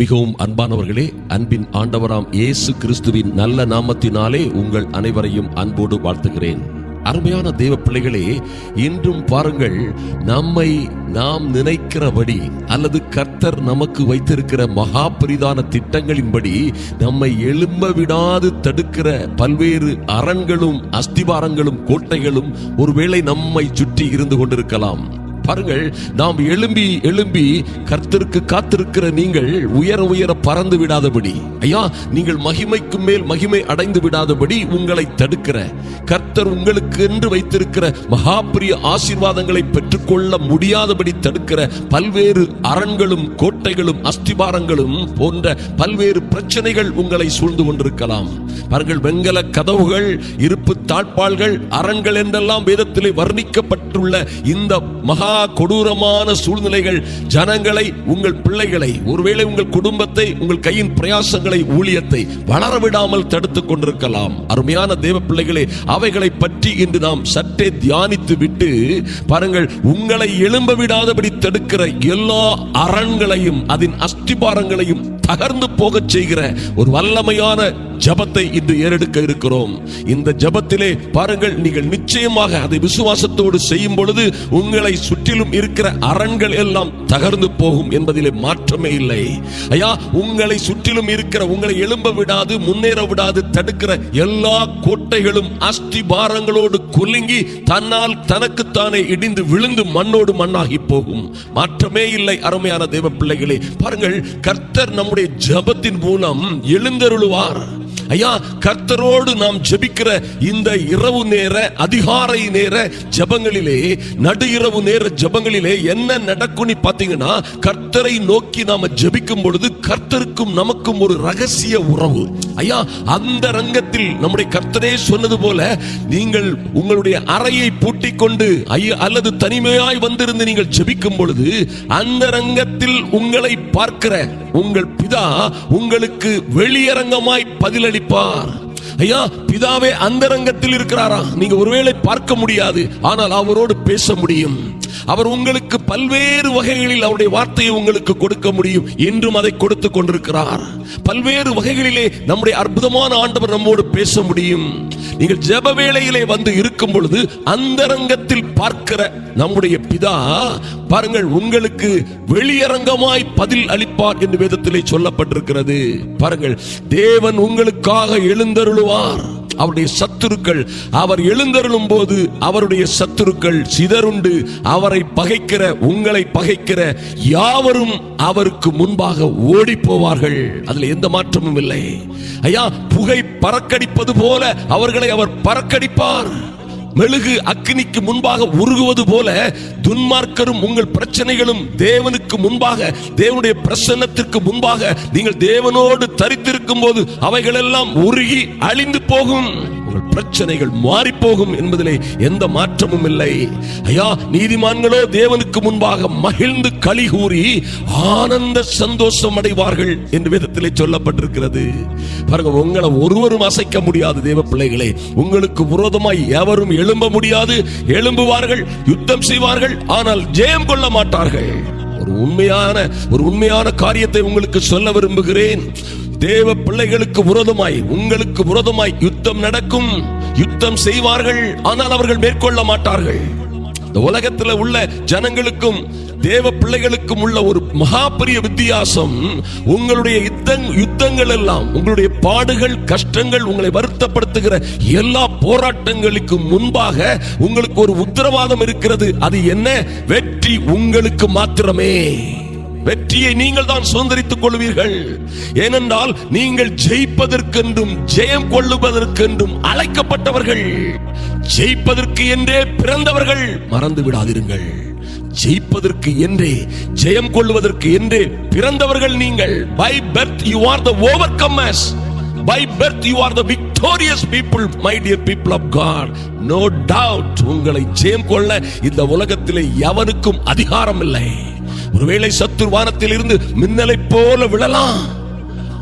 மிகவும் அன்பானவர்களே அன்பின் ஆண்டவராம் இயேசு கிறிஸ்துவின் நல்ல நாமத்தினாலே உங்கள் அனைவரையும் அன்போடு வாழ்த்துகிறேன். அருமையான தெய்வ பிள்ளைகளே இன்றும் பாருங்கள் நம்மை நாம் நினைக்கிறபடி அல்லது கர்த்தர் நமக்கு வைத்திருக்கிற மகா பெரிதான திட்டங்களின்படி நம்மை எழும்ப விடாது தடுக்கிற பல்வேறு அரண்களும் அஸ்திபாரங்களும் கோட்டைகளும் ஒருவேளை நம்மை சுற்றி இருந்து கொண்டிருக்கலாம். பாருங்கள் நாம் எழும்பி எழும்பி கர்த்தருக்கு காத்திருக்கிற நீங்கள் உயர உயர பறந்து விடாதபடி. ஐயா நீங்கள் மகிமைக்கு மேல் மகிமை அடைந்து விடாதபடி உங்களை தடுக்கிற கர்த்தர் உங்களுக்கு என்று வைத்திருக்கிற மகாபிரிய ஆசீர்வாதங்களை பெற்றுக்கொள்ள முடியாதபடி தடுக்கிற பல்வேறு அரண்களும் கோட்டைகளும் அஸ்திபாரங்களும் போன்ற பல்வேறு பிரச்சனைகள் உங்களை சூழ்ந்து கொண்டிருக்கலாம். பாருங்கள் வெங்கல கதவுகள் இருப்பு தாழ்பால்கள் அரண்கள் என்றெல்லாம் வேதத்திலே வர்ணிக்கப்பட்டுள்ள இந்த மகா கொடூரமான சூழ்நிலைகள் ஜனங்களை உங்கள் பிள்ளைகளை ஒருவேளை உங்கள் குடும்பத்தை உங்கள் கையின் பிரயாசங்களை ஊழியத்தை வளர விடாமல் தடுத்துக் கொண்டிருக்கலாம். அருமையான தேவ பிள்ளைகளே அவைகளை பற்றி இன்று நாம் சற்றே தியானித்து விட்டு பாருங்கள் உங்களை எழும்ப விடாதபடி தடுக்கிற எல்லா அரண்களையும் அதன் அஸ்திபாரங்களையும் தகர்ந்து போகச் செய்கிற ஒரு வல்லமையான ஜபத்தை இன்று ஏறெடுக்க இருக்கிறோம். இந்த ஜபத்திலே பாருங்கள் நீங்கள் நிச்சயமாக அதை விசுவாசத்தோடு செய்யும் பொழுது உங்களை சுற்றிலும் இருக்கிற அரண்கள் எல்லாம் தகர்ந்து போகும் என்பதிலே மாற்றமே இல்லை. ஐயா உங்களை சுற்றிலும் இருக்கிற உங்களை எழும்ப விடாது முன்னேற விடாது தடுக்கிற எல்லா கோட்டைகளும் அஸ்திபாரங்களோடு குலுங்கி தன்னால் தனக்குத்தானே இடிந்து விழுந்து மண்ணோடு மண்ணாகி போகும். மாற்றமே இல்லை அருமையான தேவ பிள்ளைகளே. பாருங்கள் கர்த்தர் நம்முடைய ஜபத்தின் மூலம் எழுந்தருளுவார். ஐயா கர்த்தரோடு நாம் ஜெபிக்கிற இந்த இரவு நேர அதிகாரை நேர ஜபங்களிலே நடு இரவு நேர ஜபங்களிலே என்ன நடக்கும் பார்த்தீங்கன்னா கர்த்தரை நோக்கி நாம ஜெபிக்கும் பொழுது கர்த்தருக்கும் நமக்கும் ஒரு ரகசிய உறவு. ஐயா அந்த ரங்கத்தில் நம்முடைய கர்த்தரே சொன்னது போல நீங்கள் உங்களுடைய அறையை பூட்டிக் கொண்டு அல்லது தனிமையாய் வந்திருந்து நீங்கள் ஜெபிக்கும் பொழுது அந்த ரங்கத்தில் உங்களை பார்க்கிற உங்கள் பிதா உங்களுக்கு வெளியரங்கமாய் பதிலளிப்பார் ஐயா பிதாவே அந்தரங்கத்தில் இருக்கிறாரா? நீங்க ஒருவேளை பார்க்க முடியாது. ஆனால் அவரோடு பேச முடியும். அவர் உங்களுக்கு பல்வேறு வகைகளில் அவருடைய வார்த்தையை உங்களுக்கு கொடுக்க முடியும் என்றும் அதை கொடுத்து கொண்டிருக்கிறார். பல்வேறு வகைகளிலே நம்முடைய அற்புதமான ஆண்டவர் நம்மோடு பேச முடியும். நீங்கள் ஜெப வேளையிலே வந்து இருக்கும் பொழுது அந்தரங்கத்தில் பார்க்கிற நம்முடைய பிதா பாருங்கள் உங்களுக்கு வெளியரங்கமாய் பதில் அளிப்பார் என்று வேதத்திலே சொல்லப்பட்டிருக்கிறது. பாருங்கள் தேவன் உங்களுக்காக எழுந்தருளுவார். அவருடைய சத்துருக்கள் அவர் எழுந்தருளும் போது அவருடைய சத்துருக்கள் சிதறுண்டு அவரை பகைக்கிற உங்களை பகைக்கிற யாவரும் அவருக்கு முன்பாக ஓடி போவார்கள் அதுல எந்த மாற்றமும் இல்லை. ஐயா புகை பறக்கடிப்பது போல அவர்களை அவர் பறக்கடிப்பார். மெழுகு அக்னிக்கு முன்பாக உருகுவது போல துன்மார்க்கரும் உங்கள் பிரச்சனைகளும் தேவனுக்கு முன்பாக தேவனுடைய பிரசன்னத்திற்கு முன்பாக நீங்கள் தேவனோடு தரித்திருக்கும் போது அவைகளெல்லாம் உருகி அழிந்து போகும். அவர்கள் பிரச்சனைகள் மாறி போகும் என்பதிலே எந்த மாற்றமும் இல்லை. ஐயா நீதிமான்களோ தேவனுக்கு முன்பாக மகிழ்ந்து களி கூறி ஆனந்த சந்தோஷம் அடைவார்கள் என்று வேதத்திலே சொல்லப்பட்டிருக்கிறது. பாருங்க உங்களை ஒருவரும் அசைக்க முடியாது தேவ பிள்ளைகளே. உங்களுக்கு விரோதமாய் எவரும் எழும்ப முடியாது. எழும்புவார்கள் யுத்தம் செய்வார்கள் ஆனால் ஜெயம் கொள்ள மாட்டார்கள். ஒரு உண்மையான ஒரு உண்மையான காரியத்தை உங்களுக்கு சொல்ல விரும்புகிறேன். தேவ பிள்ளைகளுக்கு விரோதமாய் உங்களுக்கு விரோதமாய் யுத்தம் நடக்கும். யுத்தம் செய்வார்கள் ஆனால் அவர்கள் மேற்கொள்ள மாட்டார்கள். இந்த உலகத்துல உள்ள ஜனங்களுக்கும் தேவ பிள்ளைகளுக்கும் உள்ள ஒரு மகா பெரிய வித்தியாசம் உங்களுடைய யுத்தங் யுத்தங்கள் எல்லாம் உங்களுடைய பாடுகள் கஷ்டங்கள் உங்களை வருத்தப்படுத்துகிற எல்லா போராட்டங்களுக்கு முன்பாக உங்களுக்கு ஒரு உத்தரவாதம் இருக்கிறது. அது என்ன? வெற்றி உங்களுக்கு மாத்திரமே. வெற்றியை நீங்கள் தான் சுதந்திரித்துக் கொள்வீர்கள். ஏனென்றால் நீங்கள் ஜெயிப்பதற்கென்றும் ஜெயம் கொள்ளுவதற்கென்றும் அழைக்கப்பட்டவர்கள். ஜெயிப்பதற்கு என்றே பிறந்தவர்கள் மறந்து விடாதிருங்கள். ஜெயிப்பதற்கு என்றே ஜெயம் கொள்வதற்கு என்றே பிறந்தவர்கள் நீங்கள். By faith you are the overcomers by faith you are the victorious people my dear people of God no doubt உங்களை ஜெயம் கொள்ள இந்த உலகத்திலே எவனுக்கும் அதிகாரம் இல்லை ஒருவேளை சத்துரு வானத்தில் இருந்து மின்னலை போல விழலாம்.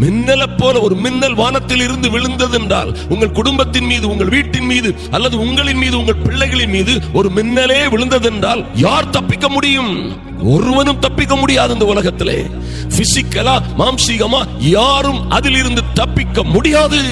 மின்னலை போல ஒரு மின்னல் வானத்தில் இருந்து விழுந்தது என்றால் உங்கள் குடும்பத்தின் மீது உங்கள் வீட்டின் மீது அல்லது உங்களின் மீது உங்கள் பிள்ளைகளின் மீது ஒரு மின்னலே விழுந்தது என்றால் யார் தப்பிக்க முடியும்? ஒருவனும் தப்பிக்க முடியாது இந்த உலகத்திலே. பிசிக்கலா மாம்சீகமா யாரும் அதிலிருந்து தப்பிக்க முடியாது.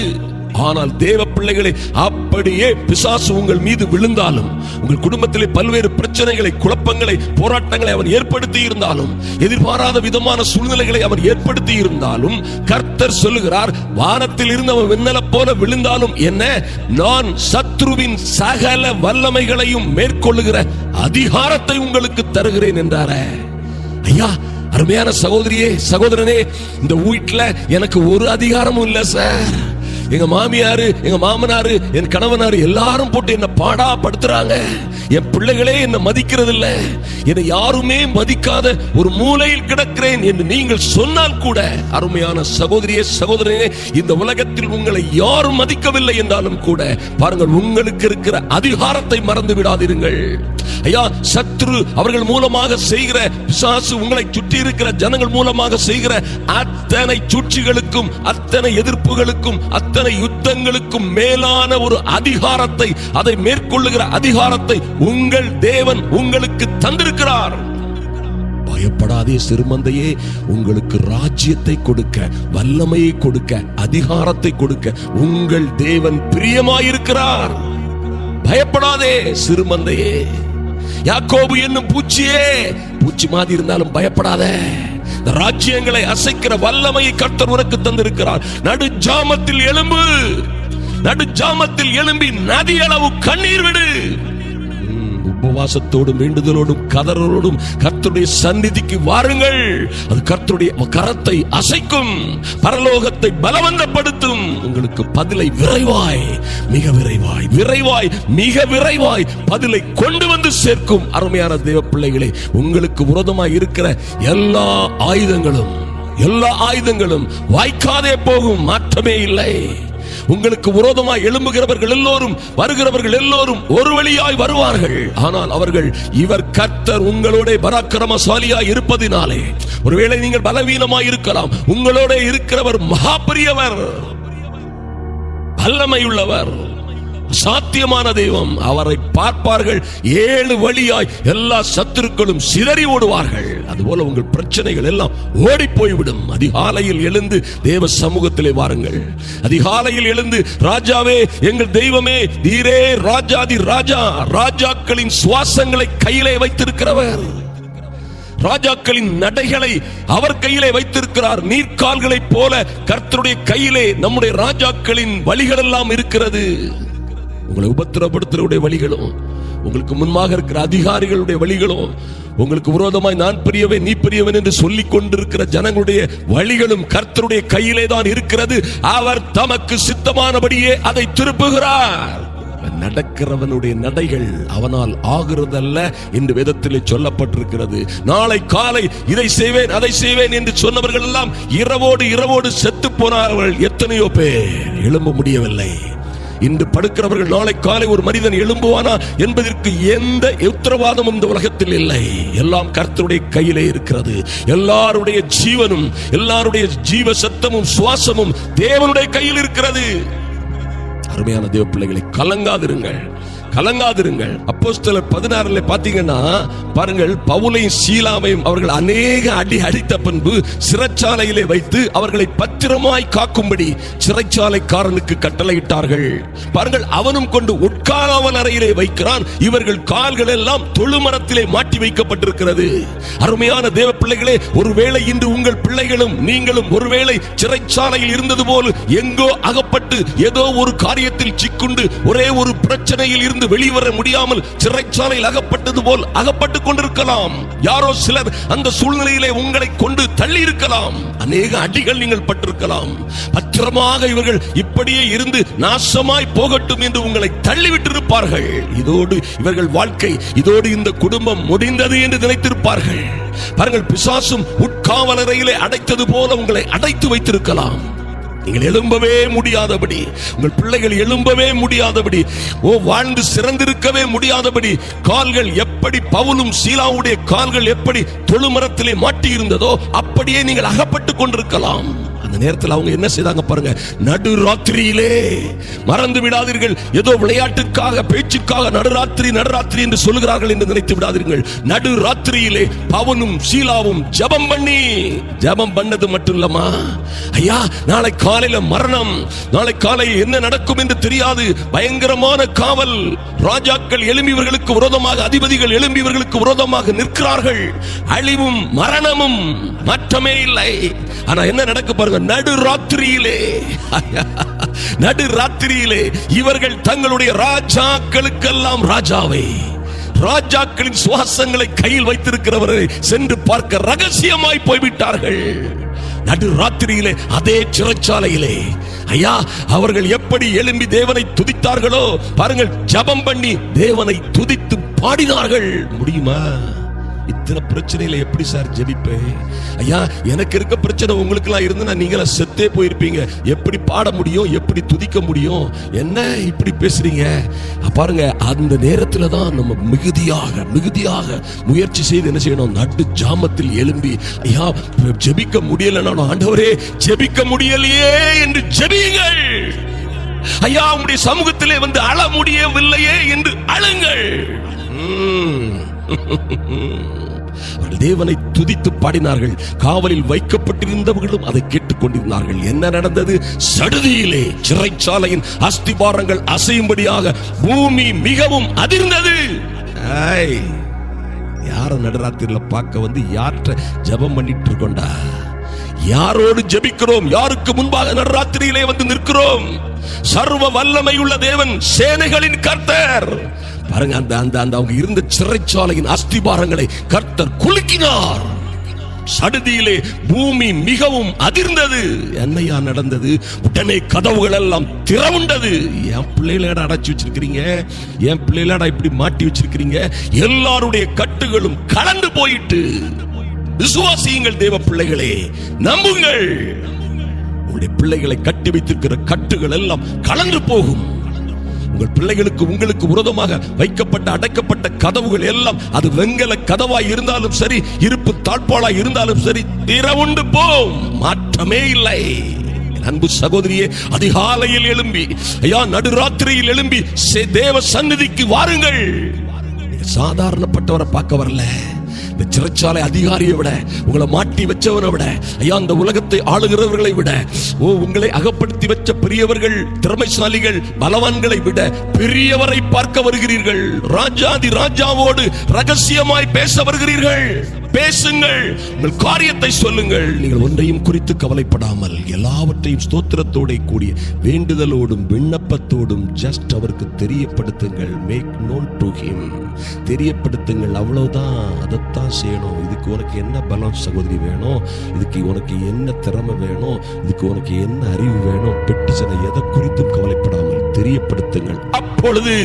ஆனால் தேவ பிள்ளைகளை அப்படியே பிசாசு உங்கள் மீது விழுந்தாலும் உங்கள் குடும்பத்திலே பல்வேறு பிரச்சனைகளை குழப்பங்களை போராட்டங்களை அவன் ஏற்படுத்தி இருந்தாலும் எதிர்பாராத விதமான சூழ்நிலைகளை அவன் ஏற்படுத்தி இருந்தாலும் கர்த்தர் சொல்லுகிறார் வானத்தில் இருந்து அவன் விண்ணல போல விழுந்தாலும் என்ன? நான் சத்ருவின் சகல வல்லமைகளையும் மேற்கொள்ளுகிற அதிகாரத்தை உங்களுக்கு தருகிறேன் என்றார. ஐயா அருமையான சகோதரியே சகோதரனே இந்த வீட்டில் எனக்கு ஒரு அதிகாரமும் இல்ல சார். எங்க மாமியாரு எங்க மாமனாரு என் கணவனாரு எல்லாரும் போட்டு என்ன பாடா படுத்துறாங்க என் பிள்ளைகளே என்ன மதிக்கிறது இல்ல என்னை யாருமே மதிக்காத ஒரு மூலையில் கிடக்கிறேன் என்று நீங்கள் சொன்னால் கூட அருமையான சகோதரியே சகோதரனே இந்த உலகத்தில் உங்களை யாரும் மதிக்கவில்லை என்றாலும் கூட பாருங்கள் உங்களுக்கு இருக்கிற அதிகாரத்தை மறந்து விடாதீர்கள். ஐயா சத்ரு அவர்கள் மூலமாக செய்கிற பிசாசு உங்களை சுற்றி இருக்கிற ஜனங்கள் மூலமாக செய்கிற அத்தனை சூழ்ச்சிகளுக்கும் அத்தனை எதிர்ப்புகளுக்கும் அத்தனை அத்தனை யுத்தங்களுக்கும் மேலான ஒரு அதிகாரத்தை அதை மேற்கொள்ளுகிற அதிகாரத்தை உங்கள் தேவன் உங்களுக்கு தந்திருக்கிறார். பயப்படாதே சிறுமந்தையே உங்களுக்கு ராஜ்யத்தை கொடுக்க வல்லமையை கொடுக்க அதிகாரத்தை கொடுக்க உங்கள் தேவன் பிரியமாயிருக்கிறார். பயப்படாதே சிறுமந்தையே. யாக்கோபு என்னும் பூச்சியே பூச்சி மாதிரி இருந்தாலும் பயப்படாதே. ராஜ்யங்களை அசைக்கிற வல்லமையை கர்த்தர் உனக்கு தந்திருக்கிறார். நடு ஜாமத்தில் எலும்பு நடு ஜாமத்தில் எழும்பி நதி அளவு கண்ணீர் விடு. உபவாசத்தோடும் வேண்டுதலோடும் கதறலோடும் கர்த்தருடைய சந்நிதிக்கு வாருங்கள். அது கர்த்தருடைய கரத்தை அசைக்கும் பரலோகத்தை பலவந்தப்படுத்தும். உங்களுக்கு பதிலை விரைவாய் மிக விரைவாய் விரைவாய் மிக விரைவாய் பதிலை கொண்டு வந்து சேர்க்கும் அருமையான தேவ பிள்ளைகளே உங்களுக்கு உரதமாய் இருக்கிற எல்லா ஆயுதங்களும் எல்லா ஆயுதங்களும் வாய்க்காதே போகும் மாற்றமே இல்லை. உங்களுக்கு விரோதமாய் எழும்புகிறவர்கள் எல்லோரும் வருகிறவர்கள் எல்லோரும் ஒரு வழியாய் வருவார்கள். ஆனால் அவர்கள் இவர் கர்த்தர் உங்களோட பராக்கிரமசாலியாய் இருப்பதினாலே. ஒருவேளை நீங்கள் பலவீனமாய் இருக்கலாம். உங்களோட இருக்கிறவர் மகா பெரியவர் வல்லமை உள்ளவர் சாத்தியமான தெய்வம். அவரை பார்ப்பார்கள். ஏழு வழியாய் எல்லா சத்துருக்களும் சிதறி ஓடுவார்கள். அதுபோல உங்கள் பிரச்சனைகள் எல்லாம் ஓடி போய்விடும் அதிகாலையில் எழுந்து தேவ சமூகத்திலே வாருங்கள். அதிகாலையில் எழுந்து ராஜாவே எங்கள் தெய்வமே தீரே ராஜாதி ராஜா. ராஜாக்களின் சுவாசங்களை கையிலே வைத்திருக்கிறவர். ராஜாக்களின் நடைகளை அவர் கையிலே வைத்திருக்கிறார். நீர்க்கால்களைப் போல கர்த்தருடைய கையிலே நம்முடைய ராஜாக்களின் வழிகளெல்லாம் இருக்கிறது. உங்களை உபத்திரப்படுத்துறவுடைய வழிகளும் உங்களுக்கு முன்பாக இருக்கிற அதிகாரிகளுடைய வழிகளும் உங்களுக்கு விரோதமாய் நான் பெரியவன் நீ பெரியவன் என்று சொல்லிக் கொண்டிருக்கிற ஜனங்களுடைய வழிகளும் கர்த்தருடைய கையிலே தான் இருக்கிறது. அவர் தமக்கு சித்தமானபடியே அதை திருப்புகிறார். நடக்கிறவனுடைய நடைகள் அவனால் ஆகிறதல்ல என்று வேதத்தில் சொல்லப்பட்டிருக்கிறது. நாளை காலை இதை செய்வேன் அதை செய்வேன் என்று சொன்னவர்கள் எல்லாம் இரவோடு இரவோடு செத்து போனார்கள் எத்தனையோ பேர். எழும்ப முடியவில்லை. இன்று படுக்கிறவர்கள் நாளை காலை ஒரு மனிதன் எழும்புவானா என்பதற்கு எந்த உத்தரவாதமும் இந்த உலகத்தில் இல்லை. எல்லாம் கர்த்தருடைய கையிலே இருக்கிறது. எல்லாருடைய ஜீவனும் எல்லாருடைய ஜீவ சத்தமும் சுவாசமும் தேவனுடைய கையில் இருக்கிறது. அருமையான தேவ பிள்ளைகளை கலங்காதிருங்கள். கலங்காதிருங்கள். அப்போஸ்தலர் பதினாறுல பாத்தீங்கன்னா பாருங்கள் பவுலையும் சீலாவையும் அவர்கள் அநேக அடி அடித்த பின்பு சிறைச்சாலையிலே வைத்து அவர்களை பத்திரமாய் காக்கும்படி சிறைச்சாலைக்காரனுக்கு கட்டளையிட்டார்கள். பாருங்கள் அவனும் கொண்டு உட்காலாவன் அறையிலே வைக்கிறான். இவர்கள் கால்கள் எல்லாம் தொழுமரத்திலே மாட்டி வைக்கப்பட்டிருக்கிறது. அருமையான தேவ பிள்ளைகளே ஒருவேளை இன்று உங்கள் பிள்ளைகளும் நீங்களும் ஒருவேளை சிறைச்சாலையில் இருந்தது போல் எங்கோ அக அடைக்கப்பட்டு ஏதோ ஒரு காரியத்தில் சிக்குண்டு ஒரே ஒரு பிரச்சனையில் இருந்து வெளிவர முடியாமல் சிறைச்சாலையில் அகப்பட்டது போல் அகப்பட்டு கொண்டிருக்கலாம். யாரோ சிலர் அந்த சூழ்நிலையிலே உங்களை கொண்டு தள்ளி இருக்கலாம் அநேக அடிகள் நீங்கள் பட்டிருக்கலாம். பத்திரமாக இவர்கள் இப்படியே இருந்து நாசமாய் போகட்டும் என்று உங்களை தள்ளிவிட்டிருப்பார்கள். இதோடு இவர்கள் வாழ்க்கை இதோடு இந்த குடும்பம் முடிந்தது என்று நினைத்திருப்பார்கள். பாருங்கள் பிசாசும் உட்காவலரையிலே அடைத்தது போல உங்களை அடைத்து வைத்திருக்கலாம். நீங்கள் எழும்பவே முடியாதபடி உங்கள் பிள்ளைகள் எழும்பவே முடியாதபடி ஓ வாழ்ந்து சிறந்திருக்கவே முடியாதபடி கால்கள் எப்படி பவுலும் சீலாவுடைய கால்கள் எப்படி தொழுமரத்திலே மாட்டி இருந்ததோ அப்படியே நீங்கள் அகப்பட்டுக் கொண்டிருக்கலாம். அந்த நேரத்தில் அவங்க என்ன செய்தாங்க பாருங்க நடு ராத்திரியிலே மறந்து விடாதீர்கள். ஏதோ விளையாட்டுக்காக பேச்சுக்காக நடுராத்திரி நடுராத்திரி என்று சொல்லுகிறார்கள் என்று நினைத்து விடாதீர்கள். நடு ராத்திரியிலே பவனும் சீலாவும் ஜபம் பண்ணி ஜபம் பண்ணது மட்டும் இல்லமா ஐயா நாளை காலையில மரணம். நாளை காலையில் என்ன நடக்கும் என்று தெரியாது. பயங்கரமான காவல். ராஜாக்கள் எழும்பியவர்களுக்கு விரோதமாக அதிபதிகள் எழும்பியவர்களுக்கு விரோதமாக நிற்கிறார்கள். அழிவும் மரணமும் மற்றமே இல்லை. ஆனா என்ன நடக்க பாருங்க நடு ராத்திரியிலே நடு ராத்திரியிலே இவர்கள் தங்களுடைய ராஜாக்களுக்கெல்லாம் ராஜாவை. ராஜாக்களின் சுவாசங்களை கையில் வைத்திருக்கிறவரை சென்று பார்க்க ரகசியமாய் போய்விட்டார்கள். நடு ராத்திரியிலே அதே சிறைச்சாலையிலே. ஐயா அவர்கள் எப்படி எழும்பி தேவனை துதித்தார்களோ பாருங்கள் ஜபம் பண்ணி தேவனை துதித்து பாடினார்கள். முடியுமா? இத்தனை பிரச்சனையில எப்படி சார் ஜெபிப்பேன் ஐயா எனக்கு இருக்க பிரச்சனை உங்களுக்கு எல்லாம் இருந்தா நீங்களா செத்தே போயிருப்பீங்க. எப்படி பாட முடியும்? எப்படி துதிக்க முடியும்? என்ன இப்படி பேசுறீங்க? பாருங்க அந்த நேரத்துல தான் நம்ம மிகுதியாக மிகுதியாக முயற்சி செய்து என்ன செய்யணும்? நட்டு ஜாமத்தில் எழும்பி ஐயா ஜெபிக்க முடியலன்னா ஆண்டவரே ஜெபிக்க முடியலையே என்று ஜெபியுங்கள். ஐயா உங்களுடைய சமூகத்திலே வந்து அழ முடியவில்லையே என்று அழுங்கள். அவர்கள் தேவனை துதித்து பாடினார்கள். காவலில் வைக்கப்பட்டிருந்தவர்களும் அதை கேட்டுக்கொண்டிருந்தார்கள். என்ன நடந்தது? சடுதியிலே சிறைச்சாலையின் அஸ்திபாரங்கள் அசையும்படியாக பூமி மிகவும் அதிர்ந்தது. யார நடுராத்திரில பார்க்க வந்து யார்கிட்ட ஜெபம் பண்ணிட்டு இருக்கோண்டா? யாரோடு ஜெபிக்கிறோம்? யாருக்கு முன்பாக நடராத்திரியிலே வந்து நிற்கிறோம்? சர்வ வல்லமை உள்ள தேவன் சேனைகளின் கர்த்தர். பாருங்க அந்த அந்த அந்த அவங்க இருந்த சிறைச்சாலையின் அஸ்திபாரங்களை கர்த்தர் குலுக்கினார். சடுதியிலே பூமி மிகவும் அதிர்ந்தது. என்னையா நடந்தது? உடனே கதவுகள் எல்லாம் திறவுண்டது. என் பிள்ளைகளடா அடைச்சு வச்சிருக்கிறீங்க? என் பிள்ளைகளடா இப்படி மாட்டி வச்சிருக்கிறீங்க? எல்லாருடைய கட்டுகளும் கலந்து போயிட்டு விசுவாசியுங்கள் தேவ பிள்ளைகளே நம்புங்கள். உங்களுடைய பிள்ளைகளை கட்டி வைத்திருக்கிற கட்டுகள் எல்லாம் கலந்து போகும். உங்கள் பிள்ளைகளுக்கு உங்களுக்கு விரோதமாக வைக்கப்பட்ட அடைக்கப்பட்ட கதவுகள் எல்லாம் அது வெங்கல கதவாய் இருந்தாலும் சரி இருப்பு தாழ்பாளாய் இருந்தாலும் சரி திறவுண்டு போம். மாற்றமே இல்லை. அன்பு சகோதரியே அதிகாலையில் எழும்பி ஐயா நடுராத்திரியில் எழும்பி தேவ சந்நிதிக்கு வாருங்கள். சாதாரணப்பட்டவரை பார்க்க வரல. இந்த சிறைச்சாலை அதிகாரியை விட உங்களை மாட்டி வச்சவனை விட ஐயா அந்த உலகத்தை ஆளுகிறவர்களை விட ஓ உங்களை அகப்படுத்தி வச்ச பெரியவர்கள் திறமைசாலிகள் பலவான்களை விட பெரியவரை பார்க்க வருகிறீர்கள். ராஜாதி ராஜாவோடு ரகசியமாய் பேச வருகிறீர்கள். பேசுங்கள் உங்கள் காரியத்தை சொல்லுங்கள். நீங்கள் ஒன்றையும் குறித்து கவலைப்படாமல் எல்லாவற்றையும் ஸ்தோத்திரத்தோட கூடிய வேண்டுதலோடும் விண்ணப்பத்தோடும் ஜஸ்ட் அவருக்கு தெரியப்படுத்துங்கள். மேக் நோன் டு ஹிம் தெரியப்படுத்துங்கள். அவ்வளவுதான். அதைத்தான் செய்யணும். இதுக்கு உனக்கு என்ன பலம் சகோதரி வேணும்? இதுக்கு உனக்கு என்ன திறமை வேணும்? இதுக்கு உனக்கு என்ன அறிவு வேணும்? பெட்டிசனை எதை குறித்தும் கவலைப்படாமல் தெரியப்படுத்துங்கள். அப்பொழுது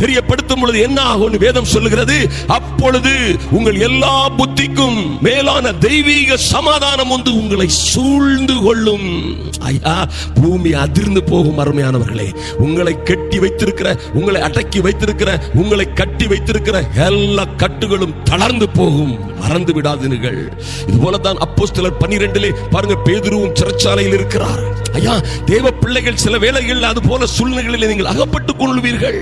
தெரியப்படுத்தும் பொழுது என்ன ஆகும் வேதம் சொல்லுகிறது? அப்பொழுது உங்கள் எல்லா புத்திக்கும் மேலான தெய்வீக சமாதானம் வந்து உங்களை சூழ்ந்து கொள்ளும். ஐயா பூமி அதிர்ந்து போகும் அருமையானவர்களே. உங்களை கட்டி வைத்திருக்கிற உங்களை அடக்கி வைத்திருக்கிற உங்களை கட்டி வைத்திருக்கிற எல்லா கட்டுகளும் தளர்ந்து போகும். மறந்து விடாதீர்கள். இது போலதான் அப்போ சிலர் பன்னிரெண்டிலே பாருங்க பேதுருவும் சிறைச்சாலையில் இருக்கிறார். ஐயா தேவ பிள்ளைகள் சில வேளைகளில் அது போல சூழ்நிலைகளில் நீங்கள் அகப்பட்டுக் கொள்வீர்கள்.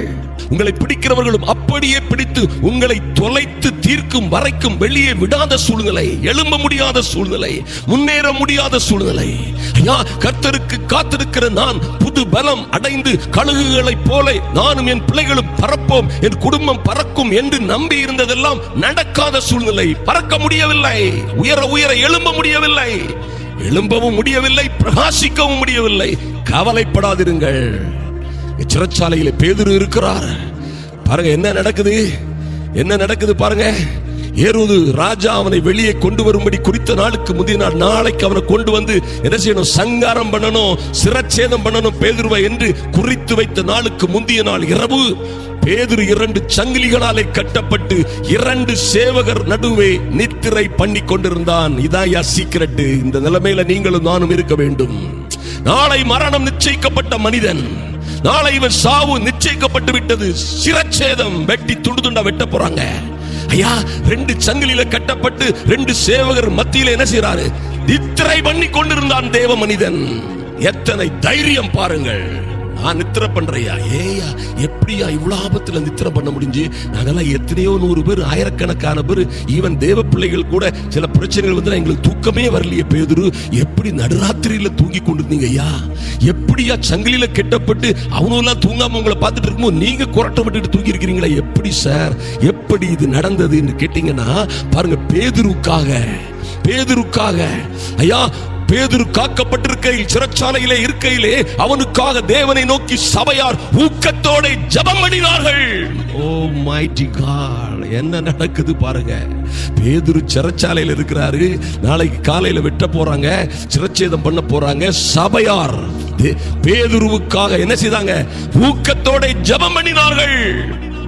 உங்களை பிடிக்கிறவர்களும் அப்படியே பிடித்து உங்களை தொலைத்து தீர்க்கும் வரைக்கும் வெளியே விடாத சூழ்நிலை எழும்ப முடியாத சூழ்நிலை முன்னேற முடியாத சூழ்நிலை. ஐயா கர்த்தருக்கு காத்திருக்கிற நான் புது பலம் அடைந்து கழுகுகளைப் போல நானும் என் பிள்ளைகளும் பறப்போம் என் குடும்பம் பறக்கும் என்று நம்பி இருந்ததெல்லாம் நடக்காத சூழ்நிலை. பறக்க முடியவில்லை. உயர உயர எழும்ப முடியவில்லை. எழும்பவும் முடியவில்லை பிரகாசிக்கவும் முடியவில்லை. கவலைப்படாதிருங்கள். சிறைச்சாலையில் பேதிரு இருக்கிறார். பாருங்க என்ன நடக்குது? என்ன நடக்குது பாருங்க. ஏறுவது ராஜா அவனை வெளியே கொண்டு வரும்படி குறித்த நாளுக்கு முந்தைய நாள் நாளைக்கு அவனை கொண்டு வந்து என்ன செய்யணும்? சங்காரம் பண்ணணும் சிரச்சேதம் பண்ணணும் பேதுருவை என்று குறித்து வைத்த நாளுக்கு முந்தைய நாள் இரவு பேதுரு இரண்டு சங்கிலிகளாலே கட்டப்பட்டு இரண்டு சேவகர் நடுவே நித்திரை பண்ணி கொண்டிருந்தான். இதாயா சீக்கிரட் இந்த நிலைமையில நீங்களும் நானும் இருக்க வேண்டும். நாளை மரணம் நிச்சயிக்கப்பட்ட மனிதன். நாளை இவன் சாவு நிச்சயிக்கப்பட்டு விட்டது. சிரச்சேதம் வெட்டி துண்டு துண்டா வெட்ட போறாங்க. ஐயா ரெண்டு சங்கிலியில கட்டப்பட்டு ரெண்டு சேவகர் மத்தியில என்ன செய்யறாரு நித்திரை பண்ணி கொண்டிருந்தான் தேவ மனிதன். எத்தனை தைரியம் பாருங்கள். நான் நித்திர பண்றையா? ஏயா எப்படியா இவ்வளவு ஆபத்துல நித்திர பண்ண முடிஞ்சு? நாங்கெல்லாம் எத்தனையோ நூறு பேர் ஆயிரக்கணக்கான பேர் ஈவன் தேவ பிள்ளைகள் கூட சில பிரச்சனைகள் வந்து எங்களுக்கு தூக்கமே வரலையே பேதுரு. எப்படி நடுராத்திரியில தூங்கி கொண்டிருந்தீங்க ஐயா? எப்படியா சங்கிலியில கெட்டப்பட்டு அவனும் எல்லாம் தூங்காம உங்களை பார்த்துட்டு இருக்கும்போது நீங்க குரட்டப்பட்டு தூங்கி இருக்கிறீங்களா எப்படி சார்? எப்படி இது நடந்ததுன்னு கேட்டீங்கன்னா பாருங்க பேதுருக்காக பேதுருக்காக ஐயா பேதுரு காக்கப்பட்டிருக்கையில் சிறைச்சாலையிலே இருக்கையிலே அவனுக்காக தேவனை நோக்கி சபையார் ஊக்கத்தோட ஜெபம் பண்ணினார்கள். ஓ மைட்டி காட் என்ன நடக்குது பாருங்க. பேதுரு சிறைச்சாலையில் இருக்கிறாரு. நாளைக்கு காலையில வெட்ட போறாங்க சிரச்சேதம் பண்ண போறாங்க. சபையார் தே- பேதுருவுக்காக என்ன செய்தாங்க? ஊக்கத்தோட ஜெபம் பண்ணினார்கள்.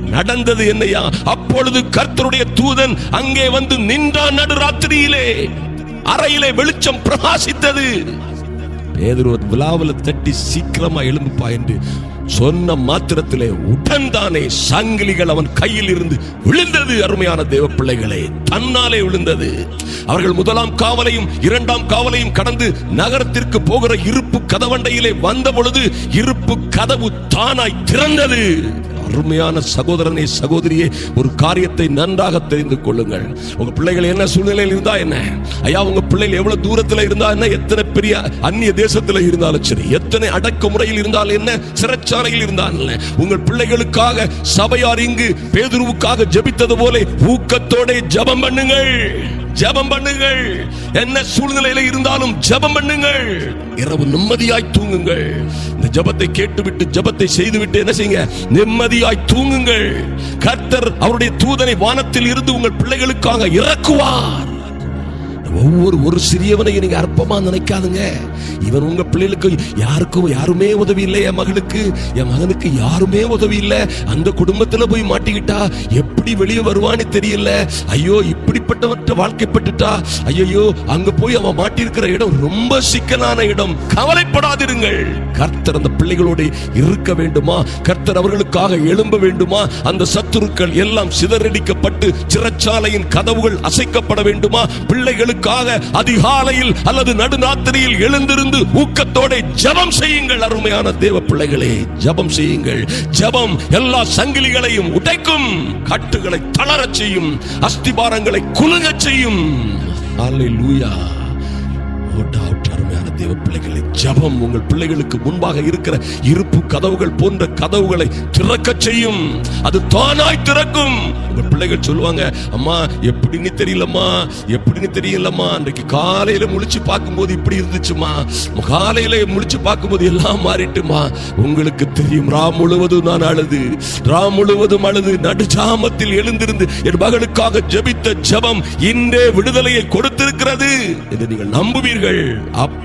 நடந்தது என்னையா? அப்பொழுது கர்த்தருடைய தூதன் அங்கே வந்து நின்றான் நடுராத்திரியிலே அறையிலே வெளிச்சம் பிரகாசித்தது. பேதுரு விழாவில் தட்டி சீக்கிரமா எழும்புப்பா என்று சொன்ன மாத்திரத்திலே உடன்தானே சங்கிலிகள் அவன் கையில் இருந்து விழுந்தது அருமையான தேவ பிள்ளைகளே. தன்னாலே விழுந்தது. அவர்கள் முதலாம் காவலையும் இரண்டாம் காவலையும் கடந்து நகரத்திற்கு போகிற இருப்பு கதவண்டையிலே வந்த பொழுது இருப்பு கதவு தானாய் திறந்தது. அருமையான சகோதரனே சகோதரியே ஒரு காரியத்தை நன்றாக தெரிந்து கொள்ளுங்கள். உங்க பிள்ளைகள் என்ன சூழ்நிலையில் இருந்தா என்ன? ஐயா உங்க பிள்ளைகள் எவ்வளவு தூரத்துல இருந்தா என்ன? எத்தனை பெரிய அந்நிய தேசத்துல இருந்தாலும் சரி எத்தனை அடக்க முறையில் இருந்தாலும் என்ன? சிறைச்சாலையில் இருந்தாலும் உங்கள் பிள்ளைகளுக்காக சபையார் இங்கு பேதுருவுக்காக ஜெபித்தது போல ஊக்கத்தோட ஜெபம் பண்ணுங்கள். ஜெபம் பண்ணுங்கள். என்ன சூழ்நிலையில இருந்தாலும் ஜெபம் பண்ணுங்கள். இரவு நிம்மதியாய் தூங்குங்கள். இந்த ஜபத்தை கேட்டுவிட்டு ஜெபத்தை செய்துவிட்டு என்ன செய்யுங்க? நிம்மதியாய் தூங்குங்கள். கர்த்தர் அவருடைய தூதனை வானத்தில் இருந்து உங்கள் பிள்ளைகளுக்காக இறக்குவார். ஒவ்வொரு ஒரு சிறியவனை நீங்க அற்பமா நினைக்காதுங்க. இவன் உங்க பிள்ளைகளுக்கு யாருக்கும் யாருமே உதவி இல்லை என் மகளுக்கு. என் மகனுக்கு யாருமே உதவி இல்லை. அந்த குடும்பத்துல போய் மாட்டிக்கிட்டா எப்படி வெளியே வருவான்னு தெரியல. ஐயோ இப்படிப்பட்டவற்ற வாழ்க்கைப்பட்டுட்டா ஐயோ அங்க போய் அவன் மாட்டிருக்கிற இடம் ரொம்ப சிக்கலான இடம். கவலைப்படாதிருங்கள். கர்த்தர் அந்த பிள்ளைகளோடு இருக்க வேண்டுமா? கர்த்தர் அவர்களுக்காக எழும்ப வேண்டுமா? அந்த சத்துருக்கள் எல்லாம் சிதறடிக்கப்பட்டு சிறைச்சாலையின் கதவுகள் அசைக்கப்பட வேண்டுமா? பிள்ளைகளுக்கு அவர்களுக்காக அதிகாலையில் அல்லது நடுநாத்திரியில் எழுந்திருந்து ஊக்கத்தோட ஜெபம் செய்யுங்கள் அருமையான தேவ பிள்ளைகளே. ஜெபம் செய்யுங்கள். ஜெபம் எல்லா சங்கிலிகளையும் உடைக்கும் கட்டுகளை தளரச் செய்யும் அஸ்திபாரங்களை குலுங்கச் செய்யும். அல்லேலூயா No doubt, தேவ பிள்ளைகளை ஜெபம் உங்கள் பிள்ளைகளுக்கு முன்பாக இருக்கிற இருப்பு கதவுகள் போன்ற கதவுகளை திறக்க செய்யும். அது தானாய் திறக்கும். உங்கள் பிள்ளைகள் சொல்லுவாங்க அம்மா எப்படின்னு தெரியலம்மா எப்படின்னு தெரியலம்மா. அன்றைக்கு காலையில முழிச்சு பார்க்கும்போது இப்படி இருந்துச்சுமா காலையில முழிச்சு பார்க்கும்போது எல்லாம் மாறிட்டுமா உங்களுக்கு தெரியும் ரா முழுவதும் நான் அழுது ரா முழுவதும் அழுது நடுஜாமத்தில் எழுந்திருந்து என் மகளுக்காக ஜெபித்த ஜெபம் இன்றே விடுதலையை கொடுத்திருக்கிறது என்று நீங்கள் நம்புவீர்கள்.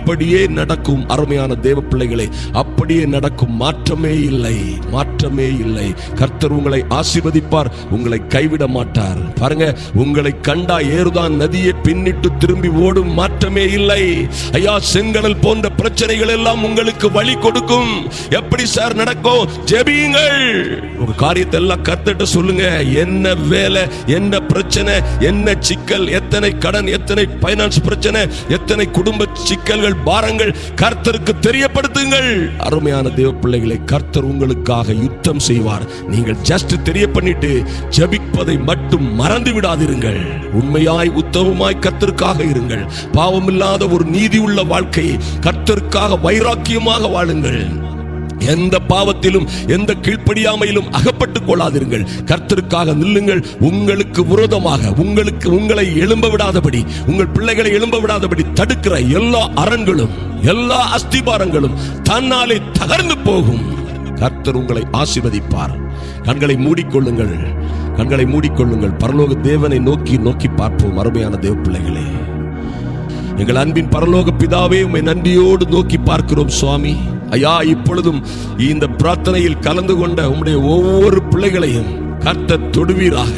அப்படியே நடக்கும் அருமையான தேவ பிள்ளைகளே அப்படியே நடக்கும் மாற்றமே இல்லை மாற்றமே இல்லை. கர்த்தர் உங்களை ஆசிர்வதிப்பார் உங்களை கைவிட மாட்டார். பாருங்க உங்களை கண்டா ஏறுதான் நதியை பின்னிட்டு திரும்பி ஓடும் மாற்றமே இல்லை. ஐயா செங்கடல் போன்ற பிரச்சனைகள் எல்லாம் உங்களுக்கு வழி கொடுக்கும். எப்படி சார் நடக்கும்? ஜெபியுங்கள். உங்க காரியத்தை எல்லாம் கர்த்தர்ட்ட சொல்லுங்க. என்ன வேலை என்ன பிரச்சனை என்ன சிக்கல் எத்தனை கடன் எத்தனை பைனான்ஸ் பிரச்சனை எத்தனை குடும்ப சிக்கல்கள் பாரங்கள் கர்த்தருக்கு தெரியப்படுத்துங்கள். அருமையான தேவ பிள்ளைகளை கர்த்தர் உங்களுக்காக யுத்தம் செய்வார். நீங்கள் ஜஸ்ட் தெரிய பண்ணிட்டு ஜபிப்பதை மட்டும் மறந்து விடாதிருங்கள். உண்மையாய் உத்தமமாய் கர்த்தருக்காக இருங்கள். பாவமில்லாத ஒரு நீதி உள்ள வாழ்க்கையை கர்த்தருக்காக வைராக்கியமாக வாழுங்கள். எந்த பாவத்திலும் எந்த கீழ்ப்படியாமையிலும் அகப்பட்டுக் கொள்ளாதிருங்கள். கர்த்தருக்காக நில்லுங்கள். உங்களுக்கு விரோதமாக உங்களுக்கு உங்களை எழும்ப விடாதபடி உங்கள் பிள்ளைகளை எழும்ப விடாதபடி தடுக்கிற எல்லா அரண்களும் எல்லா அஸ்திபாரங்களும் தன்னாலே தகர்ந்து போகும். கர்த்தர் உங்களை ஆசிர்வதிப்பார். கண்களை மூடிக்கொள்ளுங்கள். கண்களை மூடிக்கொள்ளுங்கள். பரலோக தேவனை நோக்கி நோக்கி பார்ப்போம் அருமையான தேவ பிள்ளைகளே. எங்கள் அன்பின் பரலோக பிதாவே உண்மை நன்றியோடு நோக்கி பார்க்கிறோம் சுவாமி. ஐயா இப்பொழுதும் இந்த பிரார்த்தனையில் கலந்து கொண்ட உம்முடைய ஒவ்வொரு பிள்ளைகளையும் கத்த தொடுவீராக.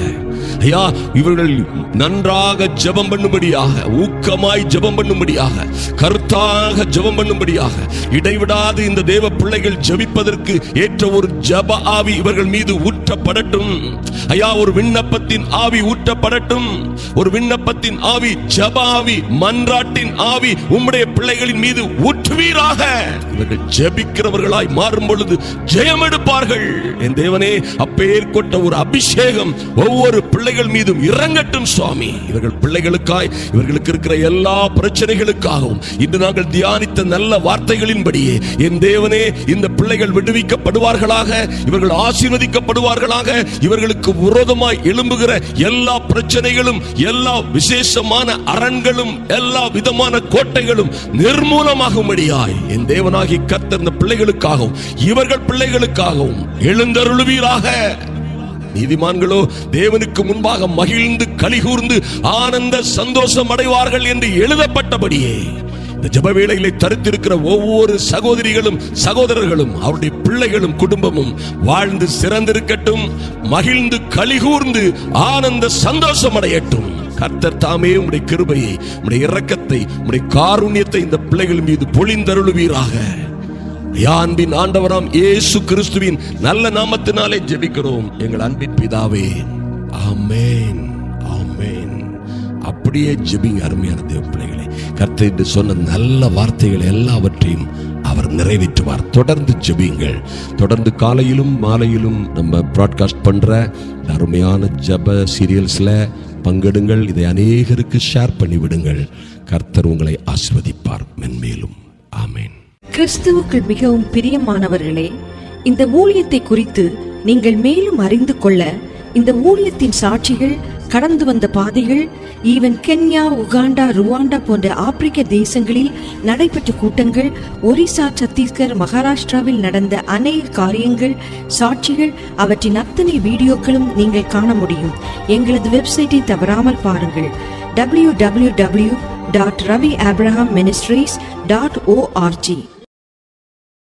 ஐயா இவர்கள் நன்றாக ஜெபம் பண்ணும்படியாக ஊக்கமாய் ஜெபம் பண்ணும்படியாக கருத்தாக ஜெபம் பண்ணும்படியாக இடைவிடாது இந்த தேவ பிள்ளைகள் ஜெபிப்பதற்கு ஏற்ற ஒரு ஜப ஆவி இவர்கள் மீது ஊற்றப்படட்டும். ஐயா ஒரு விண்ணப்பத்தின் ஆவி ஊற்றப்படட்டும். ஒரு விண்ணப்பத்தின் ஆவி ஜெப ஆவி மன்றாட்டின் ஆவி உம்முடைய பிள்ளைகளின் மீது ஊற்றுவீராக. இவர்கள் ஜெபிக்கிறவர்களாய் மாறும் பொழுது ஜெயம் எடுப்பார்கள் என் தேவனே அப்பேர் கொண்ட ஒரு அபிஷேகம் ஒவ்வொரு பிள்ளை பிள்ளைகள் மீதும் இறங்கட்டும் சுவாமி. இவர்கள் பிள்ளைகளுக்காய் இவர்களுக்கு இருக்கிற எல்லா பிரச்சனைகளுக்காகவும் இன்று நாங்கள் தியானித்த நல்ல வார்த்தைகளின்படியே என் தேவனே இந்த பிள்ளைகள் விடுவிக்கப்படுவார்களாக இவர்கள் ஆசீர்வதிக்கப்படுவார்களாக இவர்களுக்கு விரோதமாய் எழும்புகிற எல்லா பிரச்சனைகளும் எல்லா விசேஷமான அரண்களும் எல்லா விதமான கோட்டைகளும் நிர்மூலமாகும்படியாய் என் தேவனாகி கர்த்தர் இந்த பிள்ளைகளுக்காகவும் இவர்கள் பிள்ளைகளுக்காகவும் எழுந்தருளுவீராக. நீதிமான்களோ தேவனுக்கு முன்பாக மகிழ்ந்து கலிகூர்ந்து ஆனந்த சந்தோஷம் அடைவார்கள் என்று எழுதப்பட்டபடியே இந்த ஜப வேளையிலே தரித்திருக்கிற ஒவ்வொரு சகோதரிகளும் சகோதரர்களும் அவருடைய பிள்ளைகளும் குடும்பமும் வாழ்ந்து சிறந்திருக்கட்டும் மகிழ்ந்து கலிகூர்ந்து ஆனந்த சந்தோஷம் அடையட்டும். கர்த்தர் தாமே உடைய கிருபையை உடைய இரக்கத்தை உடைய காருண்யத்தை இந்த பிள்ளைகள் மீது பொழிந்தருளுவீராக. யான்பின் அன்பின் ஆண்டவராம் இயேசு கிறிஸ்துவின் நல்ல நாமத்தினாலே ஜெபிக்கிறோம். எங்கள் அன்பின் பிதாவே ஆமேன் ஆமென். அப்படியே ஜெபிங்க அருமையான தேவ பிள்ளைகளே. கர்த்தர் என்று சொன்ன நல்ல வார்த்தைகள் எல்லாவற்றையும் அவர் நிறைவேற்றுவார். தொடர்ந்து ஜெபியுங்கள். தொடர்ந்து காலையிலும் மாலையிலும் நம்ம ப்ராட்காஸ்ட் பண்ற அருமையான ஜெப சீரியல்ஸ்ல பங்கெடுங்கள். இதை அநேகருக்கு ஷேர் பண்ணி விடுங்கள் கர்த்தர் உங்களை ஆஸ்வதிப்பார் மென்மேலும். ஆமேன். கிறிஸ்துவுக்குள் மிகவும் பிரியமானவர்களே இந்த ஊழியத்தை குறித்து நீங்கள் மேலும் அறிந்து கொள்ள இந்த ஊழியத்தின் சாட்சிகள் கடந்து வந்த பாதைகள் ஈவன் கென்யா உகாண்டா ருவாண்டா போன்ற ஆப்பிரிக்க தேசங்களில் நடைபெற்ற கூட்டங்கள் ஒரிசா சத்தீஸ்கர் மகாராஷ்டிராவில் நடந்த அநேக காரியங்கள் சாட்சிகள் அவற்றின் அத்தனை வீடியோக்களும் நீங்கள் காண முடியும். எங்களது வெப்சைட்டை தவறாமல் பாருங்கள். W W W dot Ravi Abraham ministries dot O R G